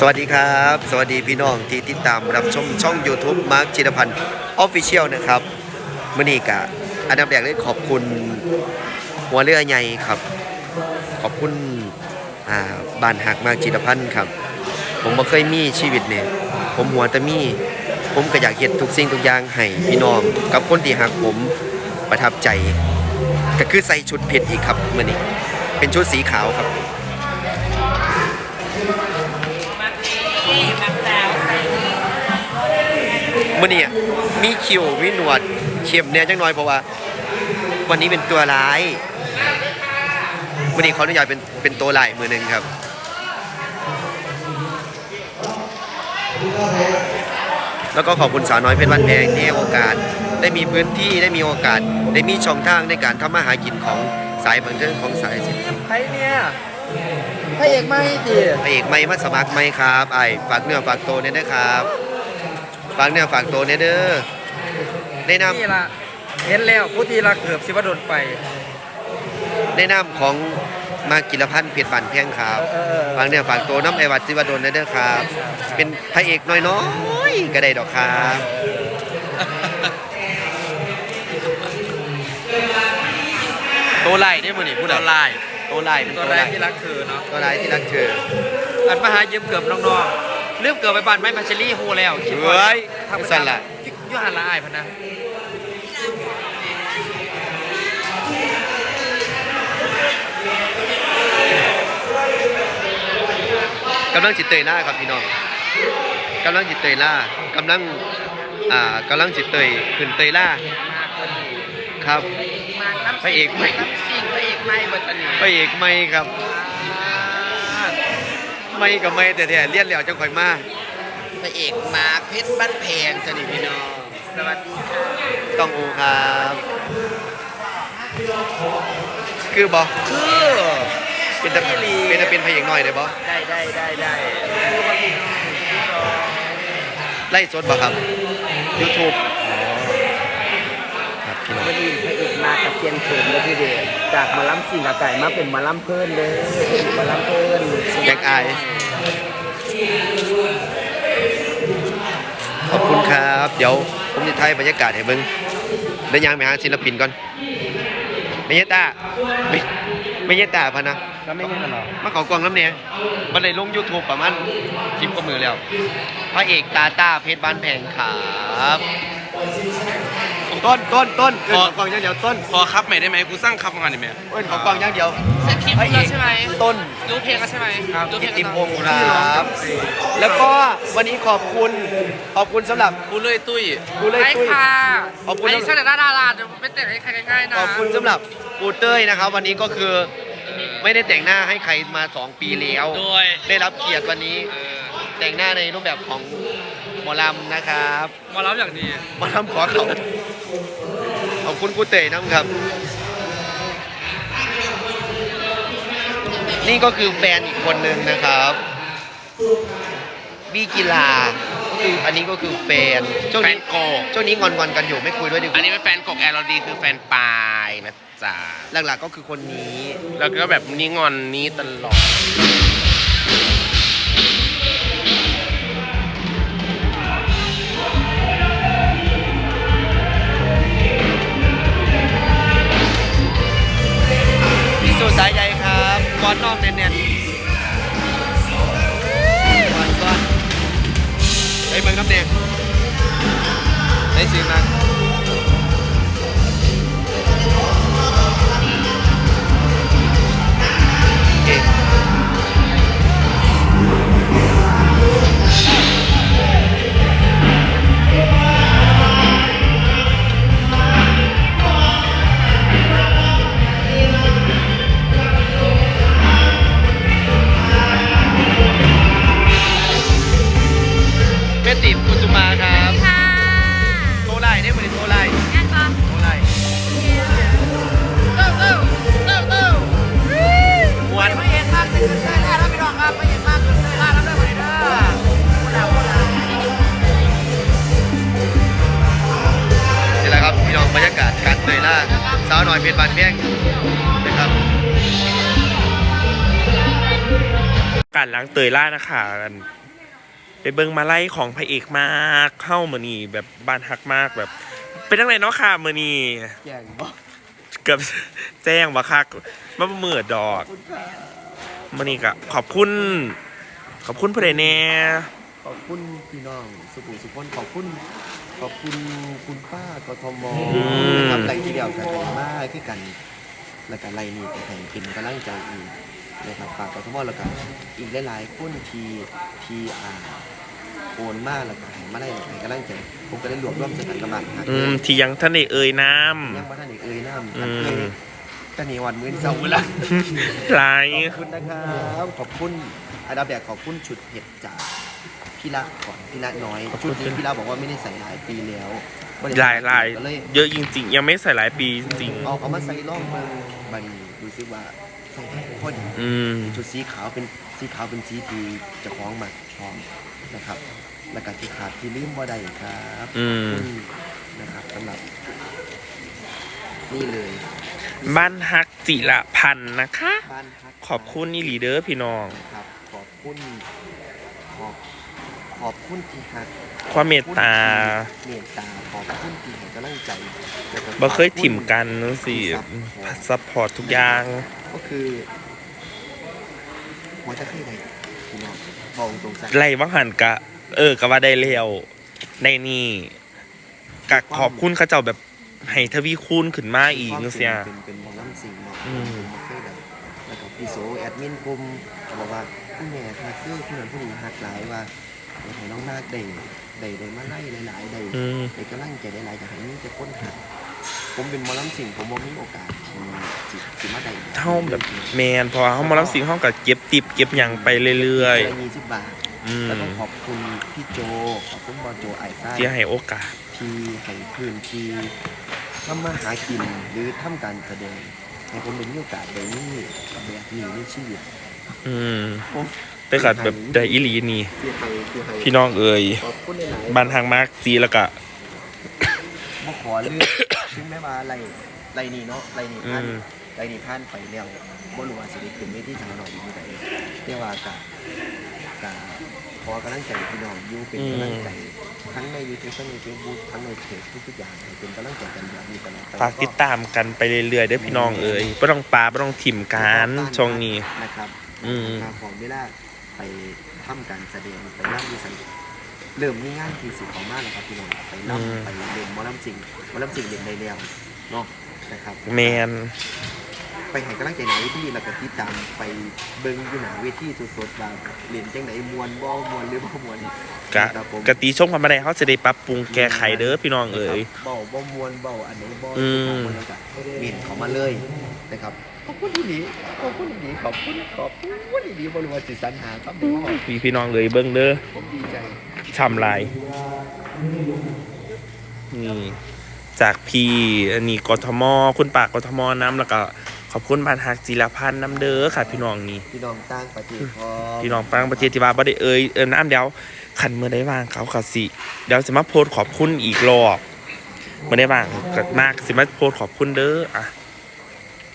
สวัสดีครับ สวัสดีพี่น้องที่ติดตามรับชมช่อง YouTube มาร์คจิรพันธ์ออฟฟิเชียลนะครับมื่อนี้กะอันดับแรกเลยขอบคุณหัวเรือใหญ่ครับ ขอบคุณบ้านหักมาร์คจิรพันธ์ครับ ผมบ่เคยมีชีวิตเนี่ยผมหัวแต่มี ผมก็อยากเฮ็ดทุกสิ่งทุกอย่างให้พี่น้อง กับคนที่หักผมประทับใจ ก็คือใส่ชุดเพชรอีกครับมื่อนี้เป็นชุดสีขาวครับ มื่อนี้มีคิวมีหนวดเข้มเนี่ยจังน้อยเพราะว่า วันนี้เป็นตัวร้ายวันนี้ขออนุญาตเป็นเป็นตัวร้ายมือหนึ่งครับแล้วก็ขอบคุณสาวน้อยเพชรวันแพงที่ให้โอกาส ได้มีพื้นที่ได้มีโอกาส ได้มีช่องทางในการทำมาหากินของสายบันเทิงของสายศิลป์ใครเนี่ยพระเอกไม่ดีพระเอกไม่มาสมัครไหมครับไอ้ฝากเนื้อฝากตัวเนี่ยนะครับ ฝากเนื้อฝากตัวเนี่ยเด้อในนามนี่ล่ะเห็นแล้วผู้ที่รักเกือบสิวดลไป ในนามของมากิรพันธ์เพชรบันแพงครับเออเออฝากเนื้อฝากตัวน้ำไอวัดจิวดลเนี่ยเด้อครับ เป็นพระเอกน้อยๆก็ได้ดอกครับตัวไล่ได้มั้ยนี่พูดตัวไล่ตัวไล่เป็นตัตัววแรไล่กที่รักเธอเนาะตัวไล่ที่รักเธออันมาหายืมเกือบน้องๆ เรื่องเกือบไปบ้านไม่พัชรี่โฮแล้วคิดว่าเฮ้ยธรรมสั่ดานล่ะ ยุหันละอายพะนะกำลังจิตเตยล่าครับพี่น้องกำลังจิตเตยล่ากำลังอ่ากำลังจิตเตยขึ้นเตยล่าครับพระเอกไม่สิ่งพระเอกไม่บัตรนี้ พระเอกไม่ครับ ไม่กับไม่แต่แท้เลียนแล้วจังข่อยมาพระเอกมาเพชรบ้านแพงจะนี่พี่น้องสวัสดีค่ะต้องอูครับ คือบอคือเป็นแต่เป็นแต่เป็นพระเอกน้อยได้บอได้ได้ได้ได้ไล่สดบอครับ YouTube ครับพี่น้องวันนี้พระเอกมากับเพียนเขินเลยพี่เดชจากหมาล้ำสิ่งกับไก่มาเป็นหมาล้ำเพิ่นเลยหมาล้ำเพิ่นแกงอาย ขอบคุณครับ เดี๋ยวผมจะถ่ายบรรยากาศให้เบิ่งเดินยางไปหาศิลปินก่อนไม่ยตาไม่ไม่ยตาพะนะก็ไม่ใช่กันหรอมาเขากล่องน้ำเนี่ยมันได้ลง YouTube ประมาณสิบกว่ามือแล้ว พระเอกตาตาเพชรบ้านแพงครับ ต้นต้นต้นเอิ้นเขากลองอย่างเดียวต้นพอครับใหม่ได้ไหมกูสร้างครับมาได้ไหมเอิ้นเขากล่องอย่างเดียวเสร็จคลิปพระเอแล้วใช่ไหมต้นดูเพลงแล้วใช่ไหมดูเพลงตแล้วติพงศ์ครับ แล้วก็วันนี้ขอบคุณขอบคุณสำหรับกูเลยตุ้ยกูเลยตุ้ยค่ะขอบคุณไอ้ช่างแต่งหน้าดาราไม่แต่งให้ใครง่ายๆนะขอบคุณสำหรับปูเต้ยนะครับ วันนี้ก็คือไม่ได้แต่งหน้าให้ใครมา 2 ปีแล้ว ได้รับเกียรติวันนี้ แต่งหน้าในรูปแบบของหมอลำนะครับมารับอย่างดีหมอลำขอเขา ขอบคุณกูเตยนะครับ นี่ก็คือแฟนอีกคนหนึ่งนะครับบี้กีฬาก็คืออันนี้ก็คือแฟนช่วงแฟนี้นโกกช่วงนี้งอนๆกันอยู่ไม่คุยด้วยดีกอันว่านี้เป็นแฟนกกแอร์เราดีคือแฟนปลายนะจ๊ะหลักๆก็คือคนนี้ แล้วก็แบบนี้งอนนี้ตลอด อนนอกเน่นๆก้อนซ้อนไอ้ยเมืองน้ำแดงได้ซื้อมา สุมาครับค่ะโตไล่ได้เหมือนโตไล่งานปะโตไล่ go go go go มวนไม่เห็นมากเลยเคยได้แล้วพี่น้องครับไม่เห็นมากเลยเคยได้แล้วด้วยวันนี้เด้อพูดเอาพูดเอานี่แหละครับพี่น้องบรรยากาศการเตยล่าสาวหน่อยเพชรบานเพียงนะครับการล้างเตยล่านะคะ ไปเบิ่งมาไล่ของพระเอกมากเข้ามือนี่แบบบ้านฮักมากแบบ เป็นจังไงเนาะค่ะมือนี่แย่งบ่เกือบแจ้งว่าคักมาเมื่อดอกมือนี่ก็ขอบคุณ ขอบคุณผู้ใดแน่ขอบคุณพี่น้องสุขุมสุขคนขอบคุณขอบคุณคุณป้ากทมอืมนะครับไรที่เดียวกันมากคือกัน แล้วก็ไรนี่แต่ให้เป็นกำลังใจอีก นะครับฝากกทมแล้วก็อีกหลายๆคนที่ที่อ่าโอนมากแล้วก็ให้มาได้ให้กำลังใจผมก็ได้รวบรวมสถานกำลังหาอืมที่ยังท่านได้เอ่ยน้ยังมาท่านอีกเอ่ยน้ำอืมเอ่ยตะนีวันมื้อเสาร์ละำหลายขอบคุณนะครับ ขอบคุณอันดับแรกขอบคุณชุดเห็ดจากพี่ละก่อนพี่ละน้อยชุดนี้พี่ละบอกว่าไม่ได้ใส่หลายปีแล้วก็เหลายหลายก็เลยเยอะจริงๆ ยังไม่ใส่หลายปีจริง เอาเอามาใส่ร่องเมืองบานีดูซิว่าใส่ได้พอดีๆอืมชุดสีขาวเป็นสีขาวเป็นสีที่เจะคล้าของมาพร้อมนะครับ แล้วก็ที่ขาดที่ลืมบ่ได้ครับอืมขอบคุณนะครับสำหรับ นี่เลยบ้านฮักจิละพันธ์นะคะ บ้านพัก ขอบคุณนี่ลีเดอร์พี่น้อง ครับขอบคุณขอบขอบคุณที่ฮักความเมตตาเมตตาขอบคุณที่ให้กำลังใจแล้วก็บ่เคยถิ่มกันนั่นสิซัพพอร์ตซัพพอร์ตทุกอย่าง ก็คือหัวจะขึ้นไหนพี่น้องบอกตรงๆซะไล่วังหันกะ เออกะว่าได้เร็วในนี่กะขอบคุณเขาเจ้าแบบให้ทวีคูณขึ้นมาอีกนึงเสีย เป็นเป็นหมอลำสิ่งเนาะอืม ผมบ่เคยแบบแล้วก็พี่โซแอดมินกลุ่มก็บอกว่าผู้แม่ค่ะคือผู้นั้นผู้นี้ฮักหลายว่าอยากให้น้องนาคได้ได้ได้มาไล่หลายๆได้ อืมได้กำลังใจหลายๆอยากให้มีแต่คนหัก ผมเป็นหมอลำสิ่งผมบ่มีโอกาสที่สิสิมาได้เท่าแบบแมนเพอเฮามารับสิ่งเฮาก็เก็บติบเก็บหยังไปเรื่อยยี่สิบบาทๆอืม แล้วก็ขอบคุณพี่โจขอบคุณบอลโจไอซ่าที่ให้โอกาส ที่ให้พื้นที่ทำมาหากินหรือทำการแสดงให้ผมเป็นมีโอกาสแบบนี้กับแบบนี้ในชีวิตอืมผมแต่กัดแบบได้อีหลีนี่ ที่ให้ที่ให้พี่น้องเอ่ยขอบคุณหลายๆบ้านทางมากจีแล้วก็บ่ขอเลือก ถึงแม้ว่าไรไรนี่เนาะไรนี่อืผ่านมไรนี่ผ่านไปแล้วบ่รู้ว่าสิได้ขึ้นเวทีสังหน่อยอยู่มื้อใดแต่ว่ากะกะขอกำลังใจพี่น้องอยู่เป็นกำลังใจทั้งใน YouTube ทั้งใน Facebook ทั้งในเพจทุกๆอย่างให้เป็นกำลังใจกันแบบนี้ตลอดไป ฝากติดตามกันไปเรื่อยๆเด้อพี่น้องเอ่ยบ่ต้องปลาบ่ต้องถิ่มกันช่วงนี้ นะครับอืมทางของเวลาไปทำการแสดงไปรับมีสัน เริ่มมีงานที่สุดของมากแล้วครับพี่น้องไปรับไปเล่นหมอลำสิงหมอลำสิงเล่นในแนวเนาะนะครับ แมน ไปให้กำลังใจหนาเวทีแล้วก็ติดตามไปเบิ่งอยู่หนาเวทีสดๆว่าเล่นจังไหนมวนบ่มวนหรือบ่มวนกะครับผมกะตีชมกันมาได้เขาจะได้ปรับปรุงแก้ไขเด้อพี่น้องเอ่ยเบาบ่มวนเบาอันไหนบ่อืม สุภาพบ่นั่นก็เมียนเขามาเลยนะครับขอบคุณที่ดีขอบคุณที่ดีขอบคุณขอบคุณที่ดีบ่รู้ว่าสิสรรหาครับพี่น้องพี่พี่น้องเอ่ยเบิ่งเด้อผมดีใจ ช่ำลาย นี่ จากพี่อันนี้กทม คุณปากกทมน้ำแล้วก็ขอบคุณบ้านฮักจิรพันธ์น้ำเด้อค่ะพี่น้องนี่พี่น้องต่างประเทศพอพี่น้องปังประเทศที่ว่าบ่ได้เอ่ยเอิ้นน้ำเดียวขันเมื่อได้ว่างเขาก็สิเดี๋ยวจะมาโพสต์ขอบคุณอีกรอบเมื่อได้ว่างก็มากสิมาโพสต์ขอบคุณเด้ออะ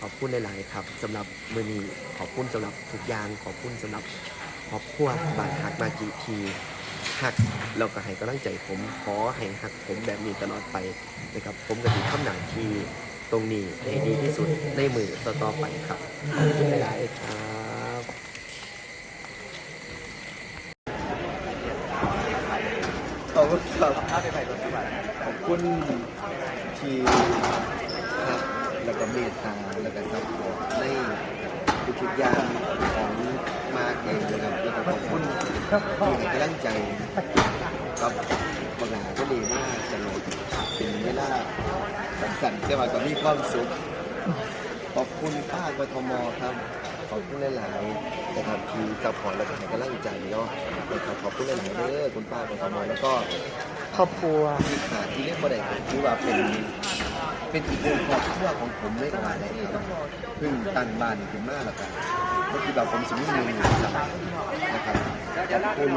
ขอบคุณหลายๆครับสำหรับมือนี้ขอบคุณสำหรับทุกอย่างขอบคุณสำหรับครอบครัวบานหักมาจีที หักเราก็ให้กำลังใจผมขอให้หักผมแบบนี้ตลอดไปนะครับผมก็ถือทำหนังทีตรงนี้ให้ดีที่สุดในมือต่อๆไปครับขอบคุณหลายๆครับขอบคุณครับขอบคุณที่หักแล้วก็เมตตาแล้วก็ซัพพอร์ตในทุกๆอย่างของมาเองนะครับแล้วก็ขอบคุณ ที่ให้กำลังใจกับบางหาก็ดีมากจะลยเป็นเวลาสั้นๆแต่ว่าก็มีความสุขขอบคุณป้ากทมครับขอบคุณหลายๆนะครับที่ซัพพอร์ตแล้วก็ให้กำลังใจเนาะนะครับขอบคุณหลายๆเด้อคุณป้ากทมแล้วก็ครอบครัวที่ขาดที่เรียกว่าใดก็คือว่าเป็นเป็นอีกหนึ่งครอบครัวของผมเลยก็ว่าได้ครับเพิ่งตั้งบ้านขึ้นมาแล้วกัน ก็คือแบบผมสมมติมีหนึ่งสามนะครับขอบคุณ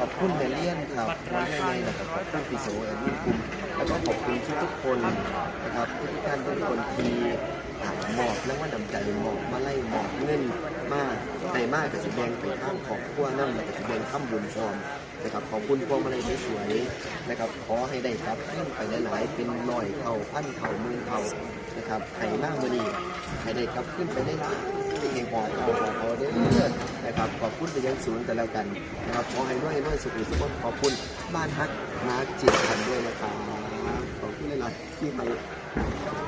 ขอบคุณแมเลียนครับขอบคุณเลยนะครับขอบคุณพี่โสเอลี่คุณแล้วก็ขอบคุณทุกทุกคนนะครับทุกท่านทุกคนที่หมอบแล้วว่านำใจหมอบมาไล่หมอบเงินมากในมากกับสีแดงไปข้างขอบขั้วน้ำและกับสีแดงข้ามบุญฟอม นะครับขอบคุณพวงมาลัยสวยๆนะครับขอให้ได้ครับขึ้นไปหลายๆเป็นร้อยเท่าพันเท่าหมื่นเท่านะครับให้มากมือนี้ให้ได้ครับขึ้นไปได้หลายที่เองหอเอาหอเอาเด้อนะครับขอบคุณไปยังศูนย์กันแล้วกันนะครับขอให้ด้วยด้วยสุขสุขขอบคุณบ้านฮักมาจิตพันด้วยนะครับขอบคุณหลายๆที่ไป